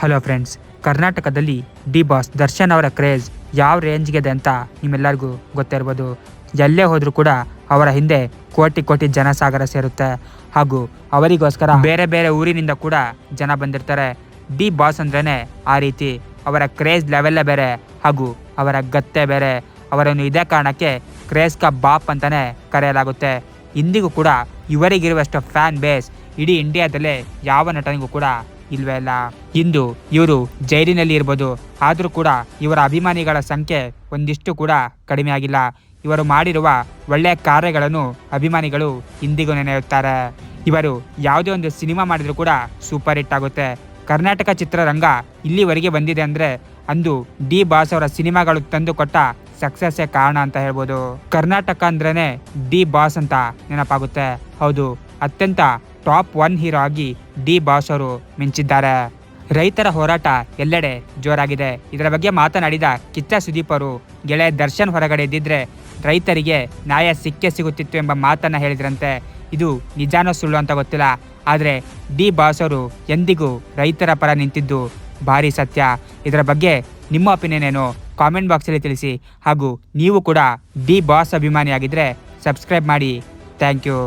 Hello friends ಕರ್ನಾಟಕದಲ್ಲಿ D boss Darshan ಅವರ craze ಯಾವ ರೇಂಜ್ಗೆ ಇದೆ ಅಂತ ನಿಮ್ಮೆಲ್ಲರಿಗೂ ಗೊತ್ತಿರ್ಬೋದು. ಎಲ್ಲೇ ಹೋದರೂ ಕೂಡ ಅವರ ಹಿಂದೆ ಕೋಟಿ ಕೋಟಿ ಜನಸಾಗರ ಸೇರುತ್ತೆ. ಹಾಗೂ ಅವರಿಗೋಸ್ಕರ ಬೇರೆ ಬೇರೆ ಊರಿನಿಂದ ಕೂಡ ಜನ ಬಂದಿರ್ತಾರೆ. ಡಿ ಬಾಸ್ ಅಂದ್ರೇ ಆ ರೀತಿ ಅವರ ಕ್ರೇಜ್ ಲೆವೆಲ್ಲೇ ಬೇರೆ ಹಾಗೂ ಅವರ ಗತ್ತೆ ಬೇರೆ. ಅವರನ್ನು ಇದೇ ಕಾರಣಕ್ಕೆ ಕ್ರೇಜ್ ಕ ಬಾಪ್ ಅಂತಲೇ ಕರೆಯಲಾಗುತ್ತೆ. ಇಂದಿಗೂ ಕೂಡ ಇವರಿಗಿರುವಷ್ಟು ಫ್ಯಾನ್ ಬೇಸ್ ಇಡೀ ಇಂಡಿಯಾದಲ್ಲೇ ಯಾವ ನಟನಿಗೂ ಕೂಡ ಇಲ್ವೇ ಇಲ್ಲ ಇಂದು ಇವರು ಜೈಲಿನಲ್ಲಿ ಇರ್ಬೋದು. ಆದರೂ ಕೂಡ ಇವರ ಅಭಿಮಾನಿಗಳ ಸಂಖ್ಯೆ ಒಂದಿಷ್ಟು ಕೂಡ ಕಡಿಮೆ ಆಗಿಲ್ಲ. ಇವರು ಮಾಡಿರುವ ಒಳ್ಳೆಯ ಕಾರ್ಯಗಳನ್ನು ಅಭಿಮಾನಿಗಳು ಇಂದಿಗೂ ನೆನೆಯುತ್ತಾರೆ. ಇವರು ಯಾವುದೇ ಒಂದು ಸಿನಿಮಾ ಮಾಡಿದರೂ ಕೂಡ ಸೂಪರ್ ಹಿಟ್ ಆಗುತ್ತೆ. ಕರ್ನಾಟಕ ಚಿತ್ರರಂಗ ಇಲ್ಲಿವರೆಗೆ ಬಂದಿದೆ ಅಂದರೆ ಅಂದು ಡಿ ಬಾಸ್ ಅವರ ಸಿನಿಮಾಗಳು ತಂದುಕೊಟ್ಟ ಸಕ್ಸಸ್ಸೇ ಕಾರಣ ಅಂತ ಹೇಳ್ಬೋದು. ಕರ್ನಾಟಕ ಅಂದ್ರೇನೆ ಡಿ ಬಾಸ್ ಅಂತ ನೆನಪಾಗುತ್ತೆ. ಹೌದು, ಅತ್ಯಂತ ಟಾಪ್ ಒನ್ ಹೀರೋ ಆಗಿ ಡಿ ಬಾಸರು ಮಿಂಚಿದ್ದಾರೆ. ರೈತರ ಹೋರಾಟ ಎಲ್ಲೆಡೆ ಜೋರಾಗಿದೆ. ಇದರ ಬಗ್ಗೆ ಮಾತನಾಡಿದ ಕಿಚ್ಚ ಸುದೀಪರು, ಗೆಳೆಯ ದರ್ಶನ್ ಹೊರಗಡೆ ಇದ್ದಿದ್ರೆ ರೈತರಿಗೆ ನ್ಯಾಯ ಸಿಕ್ಕೇ ಸಿಗುತ್ತಿತ್ತು ಎಂಬ ಮಾತನ್ನು ಹೇಳಿದ್ರಂತೆ. ಇದು ನಿಜಾನೋ ಸುಳ್ಳು ಅಂತ ಗೊತ್ತಿಲ್ಲ. ಆದರೆ ಡಿ ಬಾಸ್ ಅವರು ಎಂದಿಗೂ ರೈತರ ಪರ ನಿಂತಿದ್ದು ಭಾರಿ ಸತ್ಯ. ಇದರ ಬಗ್ಗೆ ನಿಮ್ಮ ಒಪಿನಿಯನ್ ಏನು? ಕಾಮೆಂಟ್ ಬಾಕ್ಸಲ್ಲಿ ತಿಳಿಸಿ. ಹಾಗೂ ನೀವು ಕೂಡ ಡಿ ಬಾಸ್ ಅಭಿಮಾನಿಯಾಗಿದ್ದರೆ ಸಬ್ಸ್ಕ್ರೈಬ್ ಮಾಡಿ. Thank you